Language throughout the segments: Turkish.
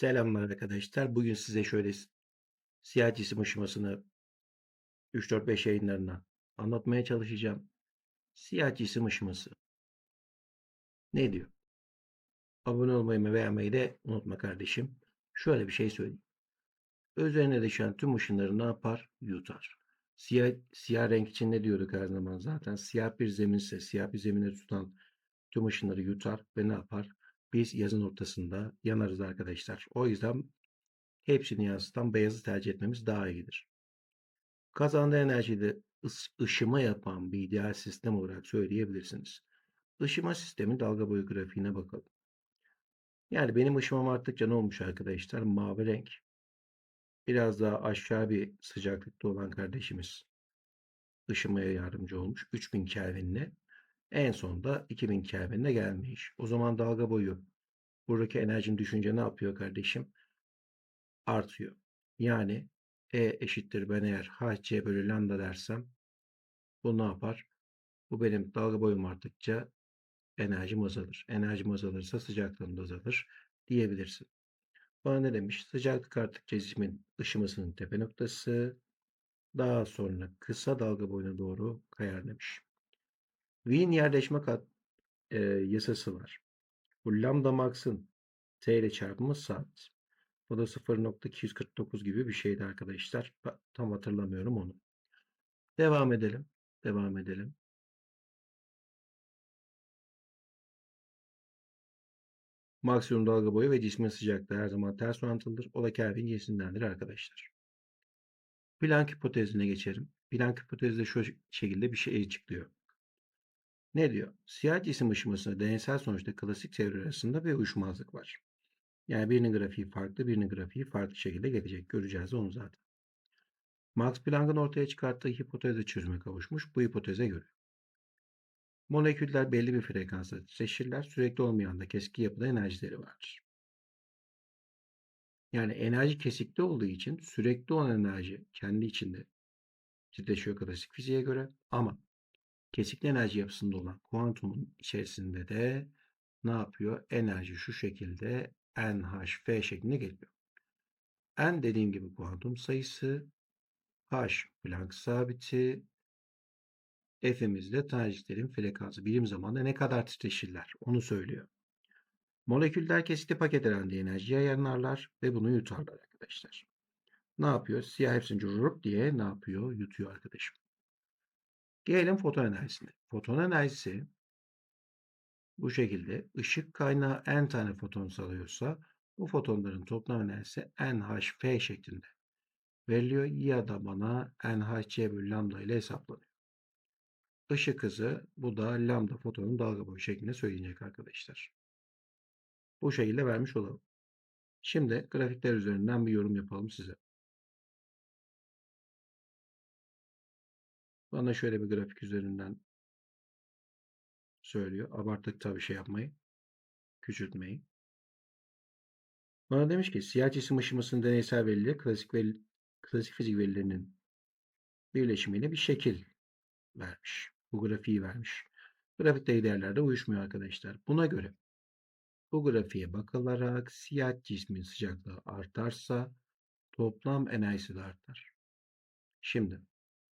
Selamlar arkadaşlar. Bugün size şöyle siyah cisim ışımasını 3-4-5 yayınlarına anlatmaya çalışacağım. Siyah cisim ışıması ne diyor? Abone olmayı ve beğenmeyi de unutma kardeşim. Şöyle bir şey söyleyeyim. Üzerine düşen tüm ışınları ne yapar? Yutar. Siyah, siyah renk için ne diyorduk her zaman zaten? Siyah bir zeminse siyah bir zemine tutan tüm ışınları yutar ve ne yapar? Biz yazın ortasında yanarız arkadaşlar. O yüzden hepsini yansıtan beyazı tercih etmemiz daha iyidir. Kazandığı enerjiyi de ıs- ışıma yapan bir ideal sistem olarak söyleyebilirsiniz. Işıma sistemi dalga boyu grafiğine bakalım. Yani benim ışımam arttıkça ne olmuş arkadaşlar? Mavi renk. Biraz daha aşağı bir sıcaklıkta olan kardeşimiz ışımaya yardımcı olmuş. 3000 Kelvin'le. En sonunda 2000 Kelvin'le gelmiş. O zaman dalga boyu buradaki enerjinin düşünce ne yapıyor kardeşim? Artıyor. Yani E eşittir ben eğer HC bölü lambda dersem bu ne yapar? Bu benim dalga boyum arttıkça enerjim azalır. Enerjim azalırsa sıcaklığım da azalır diyebilirsin. Bana ne demiş? Sıcaklık arttıkça cismin ışımasının tepe noktası daha sonra kısa dalga boyuna doğru kayar demiş. Wien yerleşme kat, e, yasası var. Bu lambda max'ın t ile çarpımı saat. Bu da 0.249 gibi bir şeydi arkadaşlar. Tam hatırlamıyorum onu. Devam edelim. Devam edelim. Maksimum dalga boyu ve cismin sıcaklığı her zaman ters orantılıdır. O da Kelvin cinsindendir arkadaşlar. Planck hipotezine geçelim. Planck hipotezde şu şekilde bir şey açıklıyor. Ne diyor? Siyah cisim ışımasında deneysel sonuçta klasik çevre arasında bir uyuşmazlık var. Yani birinin grafiği farklı, birinin grafiği farklı şekilde gelecek. Göreceğiz onu zaten. Max Planck'ın ortaya çıkarttığı hipotezle çözüme kavuşmuş. Bu hipoteze göre. Moleküller belli bir frekansta titreşirler. Sürekli olmayan da keskin yapıda enerjileri vardır. Yani enerji kesikli olduğu için sürekli olan enerji kendi içinde titreşiyor klasik fiziğe göre ama kesikli enerji yapısında olan kuantumun içerisinde de ne yapıyor? Enerji şu şekilde NHF şeklinde geliyor. N dediğim gibi kuantum sayısı, H Planck sabiti, F'imiz de taneciklerin frekansı. Birim zamanda ne kadar titreşirler onu söylüyor. Moleküller kesikli paket halinde enerjiye yayarlar ve bunu yutarlar arkadaşlar. Ne yapıyor? Siyah hepsini cururup diye ne yapıyor? Yutuyor arkadaşım. Gelelim foton enerjisine. Foton enerjisi bu şekilde ışık kaynağı n tane foton salıyorsa bu fotonların toplam enerjisi NHF şeklinde veriliyor ya da bana NHC bölü lambda ile hesaplanıyor. Işık hızı bu da lambda fotonun dalga boyu şeklinde söyleyecek arkadaşlar. Bu şekilde vermiş olalım. Şimdi grafikler üzerinden bir yorum yapalım size. Bana şöyle bir grafik üzerinden söylüyor. Abarttık tabii şey yapmayı. Küçültmeyi. Bana demiş ki siyah cisim ışımasının deneysel verileri klasik, veri, klasik fizik verilerinin birleşimiyle bir şekil vermiş. Bu grafiği vermiş. Grafikteki değerler de uyuşmuyor arkadaşlar. Buna göre bu grafiğe bakılarak siyah cismin sıcaklığı artarsa toplam enerjisi de artar. Şimdi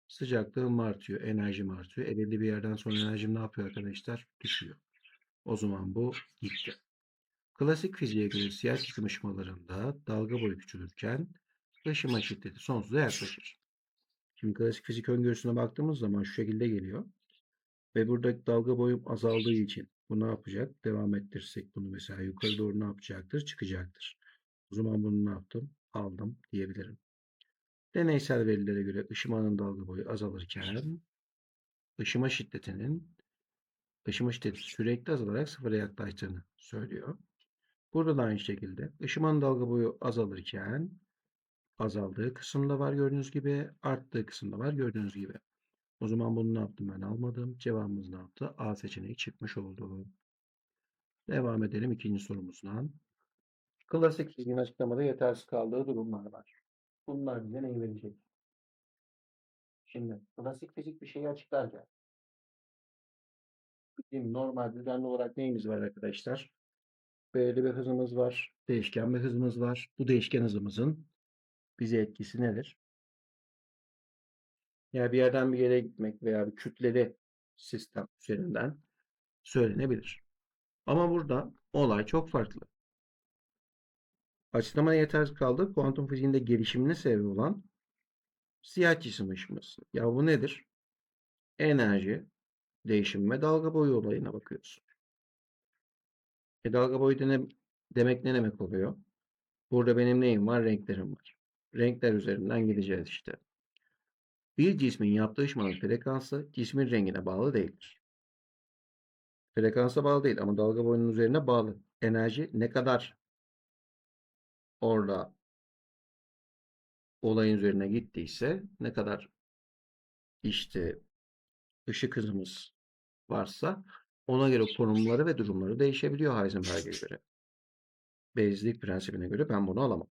sıcaklığım artıyor, enerjim artıyor. E belli bir yerden sonra enerjim ne yapıyor arkadaşlar? Düşüyor. O zaman bu gitti. Klasik fiziğe göre siyah cisim ışımalarında dalga boyu küçülürken ışıma şiddeti sonsuza yaklaşır. Şimdi klasik fizik öngörüsüne baktığımız zaman şu şekilde geliyor. Ve burada dalga boyum azaldığı için bu ne yapacak? Devam ettirsek bunu mesela yukarı doğru ne yapacaktır? Çıkacaktır. O zaman bunu ne yaptım? Aldım diyebilirim. Deneysel verilere göre ışımanın dalga boyu azalırken ışıma şiddetinin ışıma şiddeti sürekli azalarak sıfıra yaklaştığını söylüyor. Burada da aynı şekilde ışımanın dalga boyu azalırken azaldığı kısımda var gördüğünüz gibi, arttığı kısımda var gördüğünüz gibi. O zaman bunu ne yaptım ben almadım. Cevabımız ne yaptı? A seçeneği çıkmış oldu. Devam edelim ikinci sorumuzdan. Klasik fiziğin açıklamada yetersiz kaldığı durumlar var. Bunlar bize neyi verecek? Şimdi klasik fizik bir şeyi açıklarken bizim normal düzenli olarak neyimiz var arkadaşlar? belirli bir hızımız var. Değişken bir hızımız var. Bu değişken hızımızın bize etkisi nedir? Yani bir yerden bir yere gitmek veya bir kütleli sistem üzerinden söylenebilir. Ama burada olay çok farklı. Açıklamaya yetersiz kaldı. Kuantum fiziğinde gelişimine sebep olan siyah cisim ışıması. Ya bu nedir? Enerji, değişim ve dalga boyu olayına bakıyoruz. E dalga boyu dene- demek ne demek oluyor? Burada benim neyim var? Renklerim var. Renkler üzerinden gideceğiz işte. Bir cismin yaptığı ışınmanın frekansı cismin rengine bağlı değildir. Frekansa bağlı değil ama dalga boyunun üzerine bağlı. Enerji ne kadar orada olayın üzerine gittiyse, ne kadar işte ışık hızımız varsa ona göre konumları ve durumları değişebiliyor Heisenberg'e göre. Belirsizlik prensibine göre ben bunu alamam.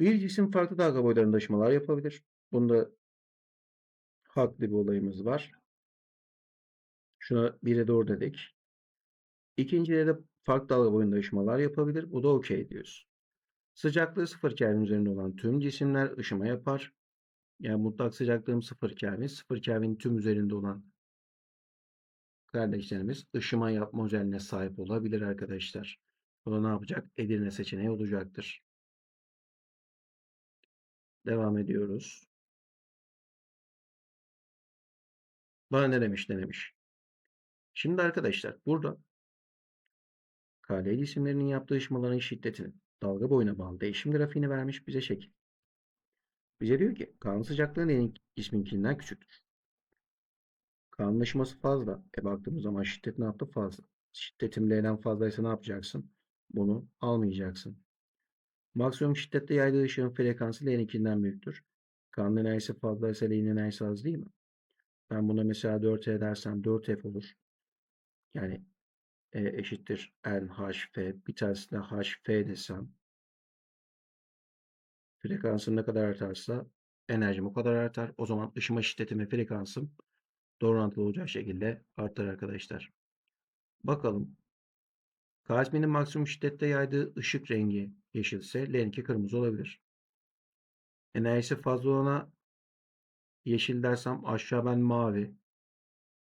Bir cisim farklı dalga boylarında ışımalar yapabilir. Bunda haklı bir olayımız var. Şuna bire doğru dedik. İkincide de farklı dalga boyunda ışımalar yapabilir. Bu da okey diyoruz. Sıcaklığı sıfır Kelvin üzerinde olan tüm cisimler ışıma yapar. Yani mutlak sıcaklığım sıfır Kelvin. Sıfır Kelvin tüm üzerinde olan kardeşlerimiz ışıma yapma özelliğine sahip olabilir arkadaşlar. Bu da ne yapacak? Edirne seçeneği olacaktır. Devam ediyoruz. Bana ne demiş ne demiş. Şimdi arkadaşlar burada KL cisimlerinin yaptığı ışımaların şiddetinin dalga boyuna bağlı değişim grafiğini vermiş bize şekil. Bize diyor ki K'nın sıcaklığı L'nin cisminkinden küçüktür. K'nın ışıması fazla. E baktığımız zaman şiddet ne yaptı? Fazla. Şiddetim L'den fazlaysa ne yapacaksın? Bunu almayacaksın. Maksimum şiddette yaydığı ışığın frekansı L'ninkinden büyüktür. K'nın enerjisi fazlaysa L'nin enerjisi az değil mi? Ben buna mesela 4E dersem 4F olur. Yani E eşittir NHF. Bir tanesine HF desem frekansım ne kadar artarsa enerjim o kadar artar. O zaman ışıma şiddetim ve frekansım doğru orantılı olacak şekilde artar arkadaşlar. Bakalım. Kazminin maksimum şiddette yaydığı ışık rengi yeşilse L'ninki kırmızı olabilir. Enerjisi fazla olana yeşil dersem aşağı ben mavi,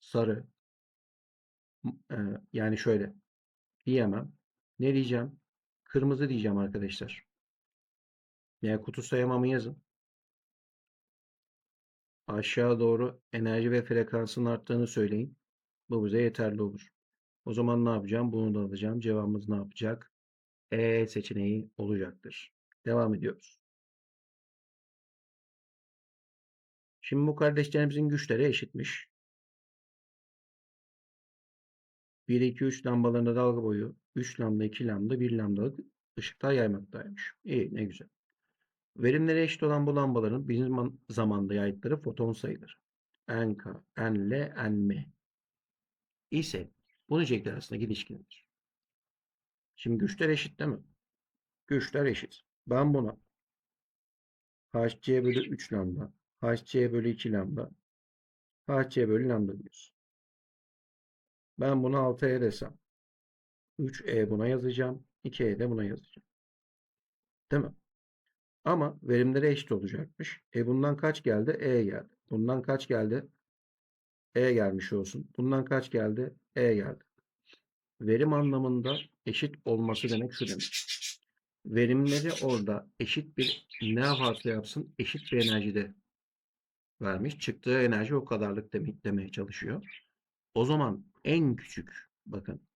sarı. Yani şöyle diyemem. Ne diyeceğim? Kırmızı diyeceğim arkadaşlar. Yani kutu sayamamı yazın. Aşağı doğru enerji ve frekansın arttığını söyleyin. Bu bize yeterli olur. O zaman ne yapacağım? Bunu da alacağım. Cevabımız ne yapacak? E seçeneği olacaktır. Devam ediyoruz. Şimdi bu kardeşlerimizin güçleri eşitmiş. 1, 2, 3 lambalarında dalga boyu 3 lambda, 2 lambda, 1 lambdalık ışıklar yaymaktaymış. İyi, ne güzel. Verimleri eşit olan bu lambaların bir zaman- zamanda yaydıkları foton sayıları. NK, NL, NM ise bu nicekler arasındaki ilişki nedir? Şimdi güçler eşit değil mi? Güçler eşit. Ben buna HC bölü 3 lambda, HC bölü 2 lambda, HC bölü lambda diyoruz. Ben bunu 6E desem. 3E buna yazacağım. 2E de buna yazacağım. Değil mi? Ama verimleri eşit olacakmış. E bundan kaç geldi? E geldi. Bundan kaç geldi? E gelmiş olsun. Bundan kaç geldi? E geldi. Verim anlamında eşit olması demek şu demek. Verimleri orada eşit bir ne yaparsa yapsın eşit bir enerjide vermiş. Çıktığı enerji o kadarlık demek demeye çalışıyor. O zaman en küçük bakın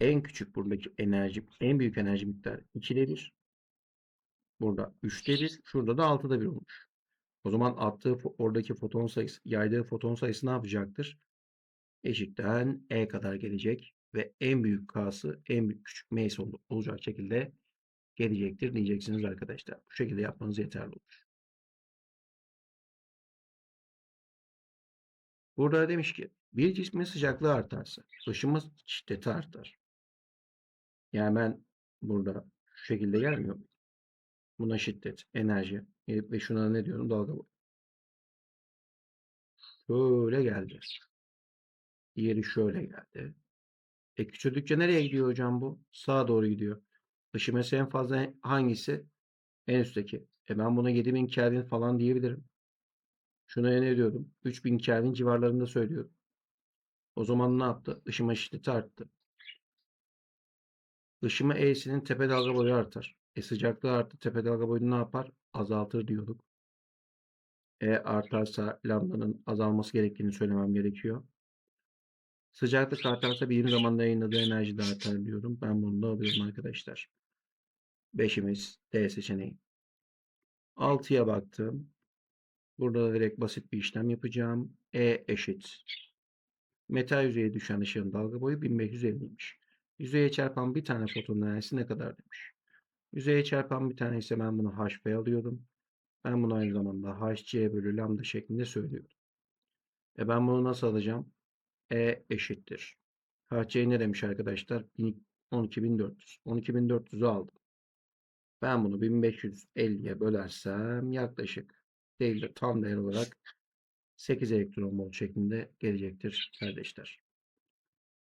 en küçük buradaki enerji en büyük enerji miktarı 2'de 1. Burada 3'te 1. Şurada da 6'da 1 olmuş. O zaman attığı oradaki foton sayısı yaydığı foton sayısı ne yapacaktır? Eşitten E kadar gelecek ve en büyük K'sı en büyük küçük M'si ol- olacak şekilde gelecektir diyeceksiniz arkadaşlar. Bu şekilde yapmanız yeterli olur. Burada demiş ki bir cismin sıcaklığı artarsa ışınma şiddeti artar. Yani ben burada şu şekilde gelmiyor? Buna şiddet, enerji e, ve şuna ne diyorum? Dalga boyu. Şöyle geldi. Diğeri şöyle geldi. E küçüldükçe nereye gidiyor hocam bu? Sağa doğru gidiyor. Işıması en fazla hangisi? En üstteki. E ben buna 7000 Kelvin falan diyebilirim. Şuna ne diyordum? 3000 Kelvin civarlarında söylüyorum. O zaman ne yaptı? Işıma şiddeti arttı. Işıma E'sinin tepe dalga boyu artar. E sıcaklığı arttı. Tepe dalga boyunu ne yapar? Azaltır diyorduk. E artarsa lambdanın azalması gerektiğini söylemem gerekiyor. Sıcaklık artarsa birim zamanda yayınladığı enerji de artar diyorum. Ben bunu da alıyorum arkadaşlar. Beşimiz D seçeneği. 6'ya baktım. Burada da direkt basit bir işlem yapacağım. E eşit. Metal yüzeye düşen ışığın dalga boyu 1550'ymiş. Yüzeye çarpan bir tane fotonun enerjisi ne kadar demiş. Yüzeye çarpan bir tane ise ben bunu HP alıyorum. Ben bunu aynı zamanda HC bölü lambda şeklinde söylüyorum. E ben bunu nasıl alacağım? E eşittir. HC ne demiş arkadaşlar? 12400. 12400'ü aldım. Ben bunu 1550'ye bölersem yaklaşık değil de tam değer olarak 8 elektron volt şeklinde gelecektir kardeşler.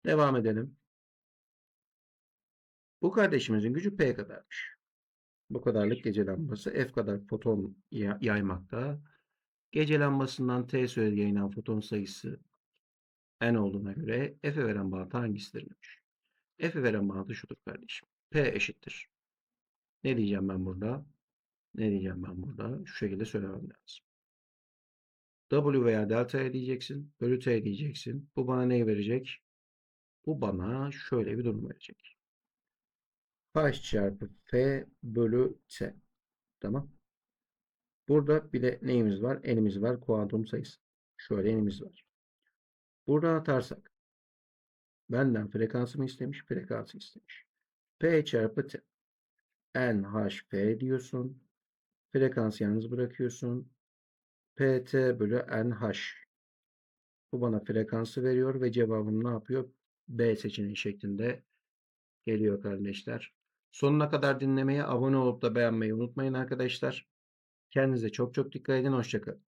Devam edelim. Bu kardeşimizin gücü P kadarmış. Bu kadarlık gece lambası F kadar foton ya- yaymakta. Gece lambasından T sürede yayılan foton sayısı N olduğuna göre F'e veren bağıntı hangisidir demiş. F'e veren bağıntı şudur kardeşim. P eşittir. Ne diyeceğim ben burada? Ne diyeceğim ben burada? Şu şekilde söylemem lazım. W veya delta E diyeceksin. Bölü T diyeceksin. Bu bana ne verecek? Bu bana şöyle bir durum verecek. H çarpı F bölü T. Tamam. Burada bir de neyimiz var? N'imiz var. Kuantum sayısı. Şöyle N'imiz var. Buradan atarsak. Benden frekansımı istemiş. Frekansı istemiş. P çarpı T. NHP diyorsun. Frekansı yalnız bırakıyorsun. PT bölü NH. Bu bana frekansı veriyor ve cevabım ne yapıyor? B seçeneği şeklinde geliyor kardeşler. Sonuna kadar dinlemeye, abone olup da beğenmeyi unutmayın arkadaşlar. Kendinize çok çok dikkat edin. Hoşçakalın.